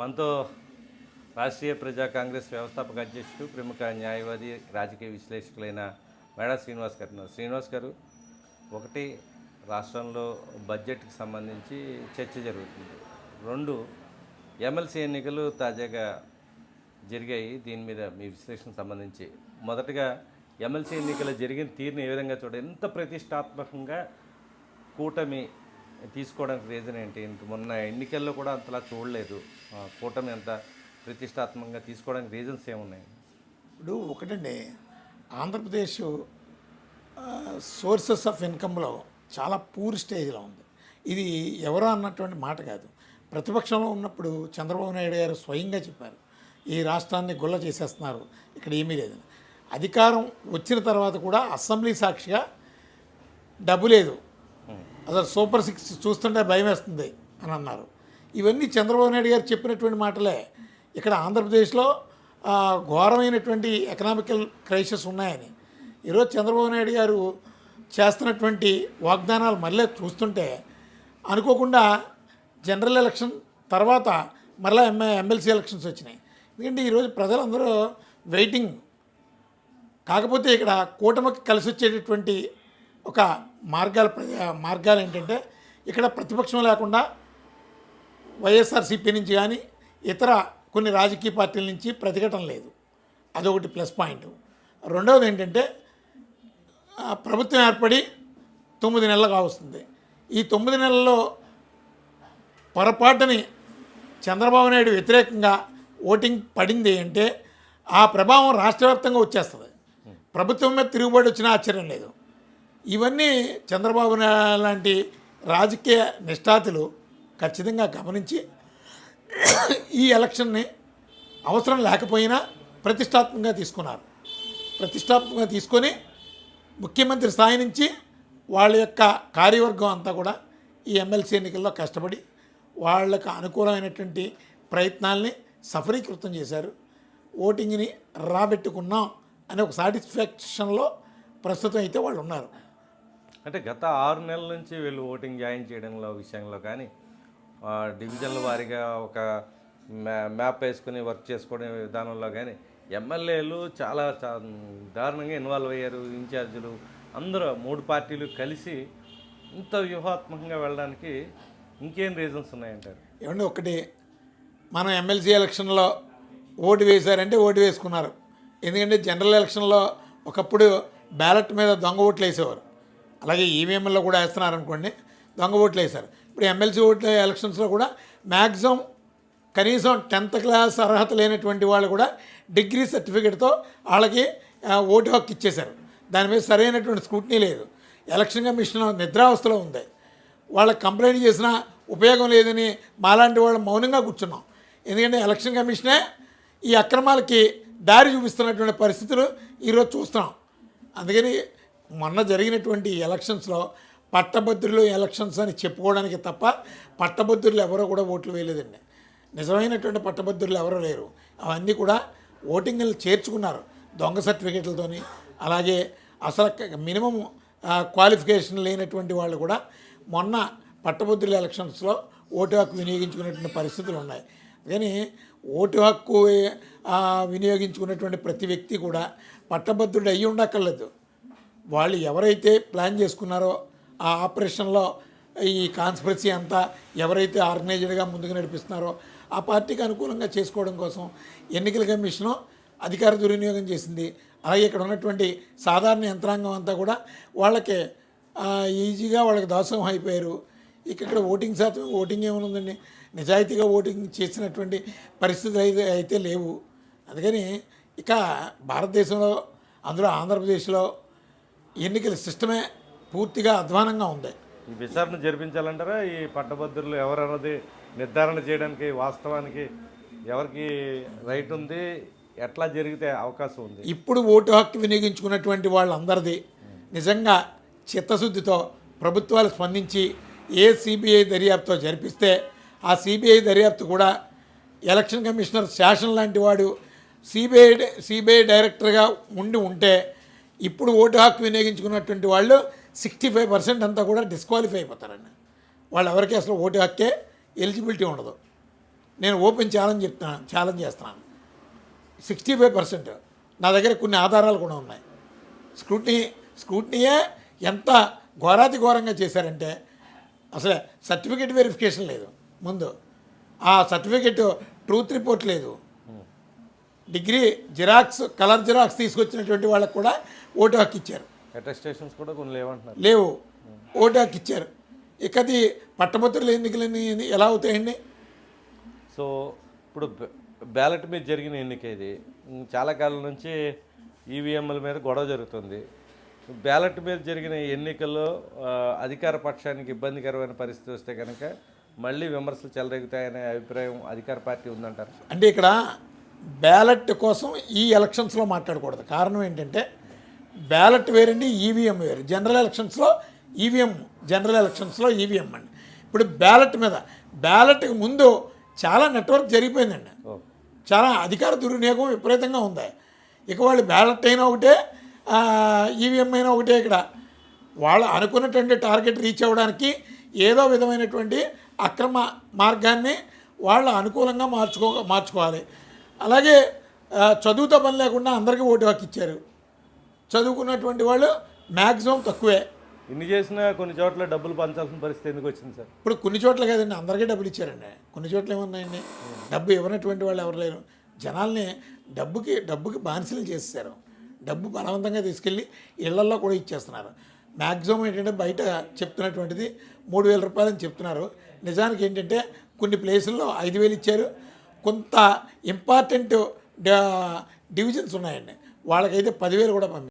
మనతో రాష్ట్రీయ ప్రజా కాంగ్రెస్ వ్యవస్థాపక అధ్యక్షుడు ప్రముఖ న్యాయవాది రాజకీయ విశ్లేషకులైన మేడా శ్రీనివాస్ గారు ఉన్నారు. శ్రీనివాస్ గారు ఒకటి రాష్ట్రంలో బడ్జెట్కి సంబంధించి చర్చ జరుగుతుంది. రెండు ఎమ్మెల్సీ ఎన్నికలు తాజాగా జరిగాయి. దీని మీద మీ విశ్లేషణకు సంబంధించి మొదటగా ఎమ్మెల్సీ ఎన్నికలు జరిగిన తీరుని ఏ విధంగా చూడ ఎంత ప్రతిష్టాత్మకంగా కూటమి తీసుకోవడానికి రీజన్ ఏంటి? మొన్న ఎన్నికల్లో కూడా అంతలా చూడలేదు. కూటమి అంత ప్రతిష్టాత్మకంగా తీసుకోవడానికి రీజన్స్ ఏమున్నాయి? ఇప్పుడు ఒకటండి ఆంధ్రప్రదేశ్ సోర్సెస్ ఆఫ్ ఇన్కంలో చాలా పూర్ స్టేజ్లో ఉంది. ఇది ఎవరో అన్నటువంటి మాట కాదు. ప్రతిపక్షంలో ఉన్నప్పుడు చంద్రబాబు నాయుడు గారు స్వయంగా చెప్పారు ఈ రాష్ట్రాన్ని గుల్ల చేసేస్తున్నారు. ఇక్కడ ఏమీ లేదు. అధికారం వచ్చిన తర్వాత కూడా అసెంబ్లీ సాక్షిగా డబ్బు లేదు. అసలు సూపర్ సిక్స్ చూస్తుంటే భయం వేస్తుంది అని అన్నారు. ఇవన్నీ చంద్రబాబు నాయుడు గారు చెప్పినటువంటి మాటలే. ఇక్కడ ఆంధ్రప్రదేశ్లో ఘోరమైనటువంటి ఎకనామికల్ క్రైసిస్ ఉన్నాయని. ఈరోజు చంద్రబాబు నాయుడు గారు చేస్తున్నటువంటి వాగ్దానాలు మళ్ళీ చూస్తుంటే అనుకోకుండా జనరల్ ఎలక్షన్ తర్వాత మరలా ఎంఏ ఎమ్మెల్సీ ఎలక్షన్స్ వచ్చినాయి. ఎందుకంటే ఈరోజు ప్రజలందరూ వెయిటింగ్. కాకపోతే ఇక్కడ కూటమికి కలిసి వచ్చేటటువంటి ఒక మార్గాల ప్ర- మార్గాలు ఏంటంటే ఇక్కడ ప్రతిపక్షం లేకుండా వైఎస్ఆర్సీపీ నుంచి కానీ ఇతర కొన్ని రాజకీయ పార్టీల నుంచి ప్రతిఘటన లేదు. అదొకటి ప్లస్ పాయింట్. రెండవది ఏంటంటే ప్రభుత్వం ఏర్పడి తొమ్మిది నెలలు కావస్తుంది. ఈ తొమ్మిది నెలల్లో పొరపాటుని చంద్రబాబు నాయుడు వ్యతిరేకంగా ఓటింగ్ పడింది అంటే ఆ ప్రభావం రాష్ట్రవ్యాప్తంగా వచ్చేస్తుంది. ప్రభుత్వం మీద తిరుగుబాటు వచ్చినా ఆశ్చర్యం లేదు. ఇవన్నీ చంద్రబాబు నాయుడు లాంటి రాజకీయ నిష్ఠాతులు ఖచ్చితంగా గమనించి ఈ ఎలక్షన్ని అవసరం లేకపోయినా ప్రతిష్టాత్మకంగా తీసుకున్నారు. ప్రతిష్టాత్మకంగా తీసుకొని ముఖ్యమంత్రి స్థాయి నుంచి వాళ్ళ యొక్క కార్యవర్గం అంతా కూడా ఈ ఎమ్మెల్సీ ఎన్నికల్లో కష్టపడి వాళ్ళకు అనుకూలమైనటువంటి ప్రయత్నాల్ని సఫలీకృతం చేశారు. ఓటింగ్ని రాబెట్టుకున్నాం అనే ఒక సాటిస్ఫాక్షన్లో ప్రస్తుతం అయితే వాళ్ళు ఉన్నారు. అంటే గత ఆరు నెలల నుంచి వీళ్ళు ఓటింగ్ జాయిన్ చేయడంలో విషయంలో కానీ డివిజన్ల వారీగా ఒక మ్యా మ్యాప్ వేసుకుని వర్క్ చేసుకునే విధానంలో కానీ ఎమ్మెల్యేలు చాలా దారుణంగా ఇన్వాల్వ్ అయ్యారు. ఇన్ఛార్జీలు అందరూ మూడు పార్టీలు కలిసి ఇంత వ్యూహాత్మకంగా వెళ్ళడానికి ఇంకేం రీజన్స్ ఉన్నాయంటారు? ఏమంటే ఒకటి మనం ఎమ్మెల్సీ ఎలక్షన్లో ఓటు వేశారంటే ఓటు వేసుకున్నారు. ఎందుకంటే జనరల్ ఎలక్షన్లో ఒకప్పుడు బ్యాలెట్ మీద దొంగ ఓట్లు వేసేవారు. అలాగే ఈవీఎంలో కూడా వేస్తున్నారు అనుకోండి దొంగ ఓట్లు వేశారు. ఇప్పుడు ఎమ్మెల్సీ ఓట్ల ఎలక్షన్స్లో కూడా మ్యాక్సిమం కనీసం టెన్త్ క్లాస్ అర్హత లేనటువంటి వాళ్ళు కూడా డిగ్రీ సర్టిఫికేట్తో వాళ్ళకి ఓటు హక్కు ఇచ్చేశారు. దాని మీద సరైనటువంటి స్క్రూటినీ లేదు. ఎలక్షన్ కమిషన్ నిద్రావస్థలో ఉంది. వాళ్ళకి కంప్లైంట్ చేసినా ఉపయోగం లేదని మాలాంటి వాళ్ళు మౌనంగా కూర్చున్నాం. ఎందుకంటే ఎలక్షన్ కమిషనే ఈ అక్రమాలకి దారి చూపిస్తున్నటువంటి పరిస్థితులు ఈరోజు చూస్తున్నాం. అందుకని మొన్న జరిగినటువంటి ఎలక్షన్స్లో పట్టభద్రులు ఎలక్షన్స్ అని చెప్పుకోవడానికి తప్ప పట్టభద్రులు ఎవరో కూడా ఓట్లు వేయలేదండి. నిజమైనటువంటి పట్టభద్రులు ఎవరూ లేరు. అవన్నీ కూడా ఓటింగ్లు చేర్చుకున్నారు. దొంగ సర్టిఫికేట్లతోని అలాగే అసలు మినిమం క్వాలిఫికేషన్ లేనటువంటి వాళ్ళు కూడా మొన్న పట్టభద్రుల ఎలక్షన్స్లో ఓటు హక్కు వినియోగించుకునేటువంటి పరిస్థితులు ఉన్నాయి. కానీ ఓటు హక్కు వినియోగించుకునేటువంటి వినియోగించుకున్నటువంటి ప్రతి వ్యక్తి కూడా పట్టభద్రుడు అయ్యి ఉండక్కర్లేదు వాళ్ళు ఎవరైతే ప్లాన్ చేసుకున్నారో ఆ ఆపరేషన్లో ఈ కాన్స్పిరసీ అంతా ఎవరైతే ఆర్గనైజ్డ్గా ముందుకు నడిపిస్తున్నారో ఆ పార్టీకి అనుకూలంగా చేసుకోవడం కోసం ఎన్నికల కమిషను అధికార దుర్వినియోగం చేసింది. అలాగే ఇక్కడ ఉన్నటువంటి సాధారణ యంత్రాంగం అంతా కూడా వాళ్ళకి ఈజీగా వాళ్ళకి దాసోహం అయిపోయారు. ఇక ఇక్కడ ఓటింగ్ శాతం ఓటింగ్ ఏమనుందండి నిజాయితీగా ఓటింగ్ చేసినటువంటి పరిస్థితులు అయితే అయితే లేవు. అందుకని ఇక భారతదేశంలో అందులో ఆంధ్రప్రదేశ్లో ఎన్నికల సిస్టమే పూర్తిగా అధ్వానంగా ఉంది. ఈ విచారణ జరిపించాలంటారా? ఈ పట్టభద్రులు ఎవరన్నది నిర్ధారణ చేయడానికి వాస్తవానికి ఎవరికి రైట్ ఉంది? ఎట్లా జరిగితే అవకాశం ఉంది? ఇప్పుడు ఓటు హక్కు వినియోగించుకున్నటువంటి వాళ్ళందరిది నిజంగా చిత్తశుద్ధితో ప్రభుత్వాలు స్పందించి ఏ సిబిఐ దర్యాప్తుతో జరిపిస్తే ఆ సిబిఐ దర్యాప్తు కూడా ఎలక్షన్ కమిషనర్ శాసన్ లాంటి వాడు సిబిఐ సిబిఐ డైరెక్టర్గా ఉండి ఉంటే ఇప్పుడు ఓటు హక్కు వినియోగించుకున్నటువంటి వాళ్ళు సిక్స్టీ ఫైవ్ పర్సెంట్ అంతా కూడా డిస్క్వాలిఫై అయిపోతారండి. వాళ్ళు ఎవరికి అసలు ఓటు హక్కే ఎలిజిబిలిటీ ఉండదు. నేను ఓపెన్ ఛాలెంజ్ చెప్తున్నాను ఛాలెంజ్ చేస్తున్నాను. సిక్స్టీ ఫైవ్ పర్సెంట్ నా దగ్గర కొన్ని ఆధారాలు కూడా ఉన్నాయి. స్క్రూటినీ స్క్రూటినీయే ఎంత ఘోరాతి ఘోరంగా చేశారంటే అసలు సర్టిఫికేట్ వెరిఫికేషన్ లేదు. ముందు ఆ సర్టిఫికేట్ ట్రూత్ రిపోర్ట్ లేదు. డిగ్రీ జిరాక్స్ కలర్ జిరాక్స్ తీసుకొచ్చినటువంటి వాళ్ళకు కూడా ఓటు హక్కు ఇచ్చారు. అటెస్టేషన్స్ కూడా కొన్ని లేవంటున్నారు. లేవు. ఓటు హక్కు ఇచ్చారు. ఇక అది పట్టభద్రుల ఎన్నికలని ఎలా అవుతాయండి? సో ఇప్పుడు బ్యాలెట్ మీద జరిగిన ఎన్నిక ఇది చాలా కాలం నుంచి ఈవీఎంల మీద గొడవ జరుగుతుంది. బ్యాలెట్ మీద జరిగిన ఎన్నికల్లో అధికార పక్షానికి ఇబ్బందికరమైన పరిస్థితి వస్తే కనుక మళ్ళీ విమర్శలు చెలరేగుతాయనే అభిప్రాయం అధికార పార్టీ ఉందంటారు? అంటే ఇక్కడ బ్యాలెట్ కోసం ఈ ఎలక్షన్స్లో మాట్లాడకూడదు. కారణం ఏంటంటే బ్యాలెట్ వేరండి ఈవీఎం వేరు. జనరల్ ఎలక్షన్స్లో ఈవీఎం జనరల్ ఎలక్షన్స్లో ఈవీఎం అండి. ఇప్పుడు బ్యాలెట్ మీద బ్యాలెట్కి ముందు చాలా నెట్వర్క్ జరిగిపోయిందండి. చాలా అధికార దుర్వినియోగం విపరీతంగా ఉంది. ఇక వాళ్ళు బ్యాలెట్ అయినా ఒకటే ఈవీఎం అయినా ఒకటే ఇక్కడ. వాళ్ళు అనుకున్నటువంటి టార్గెట్ రీచ్ అవ్వడానికి ఏదో విధమైనటువంటి అక్రమ మార్గాన్ని వాళ్ళు అనుకూలంగా మార్చుకో మార్చుకోవాలి. అలాగే చదువుతో పని లేకుండా అందరికీ ఓటు హక్కు ఇచ్చారు. చదువుకున్నటువంటి వాళ్ళు మ్యాక్సిమం తక్కువే. ఇన్ని చేసినా కొన్ని చోట్ల డబ్బులు పంచాల్సిన పరిస్థితి ఎందుకు వచ్చింది సార్? ఇప్పుడు కొన్ని చోట్ల కదండి అందరికీ డబ్బులు ఇచ్చారండి. కొన్ని చోట్ల ఏమున్నాయండి? డబ్బు ఇవ్వనటువంటి వాళ్ళు ఎవరు లేరు. జనాల్ని డబ్బుకి డబ్బుకి బానిసలు చేసేసారు డబ్బు బలవంతంగా తీసుకెళ్ళి ఇళ్ళల్లో కూడా ఇచ్చేస్తున్నారు. మ్యాక్సిమం ఏంటంటే బయట చెప్తున్నటువంటిది మూడు వేల రూపాయలని చెప్తున్నారు. నిజానికి ఏంటంటే కొన్ని ప్లేసుల్లో ఐదు వేలు ఇచ్చారు. కొంత ఇంపార్టెంట్ డివిజన్స్ ఉన్నాయండి. వాళ్ళకైతే పదివేలు కూడా పంపి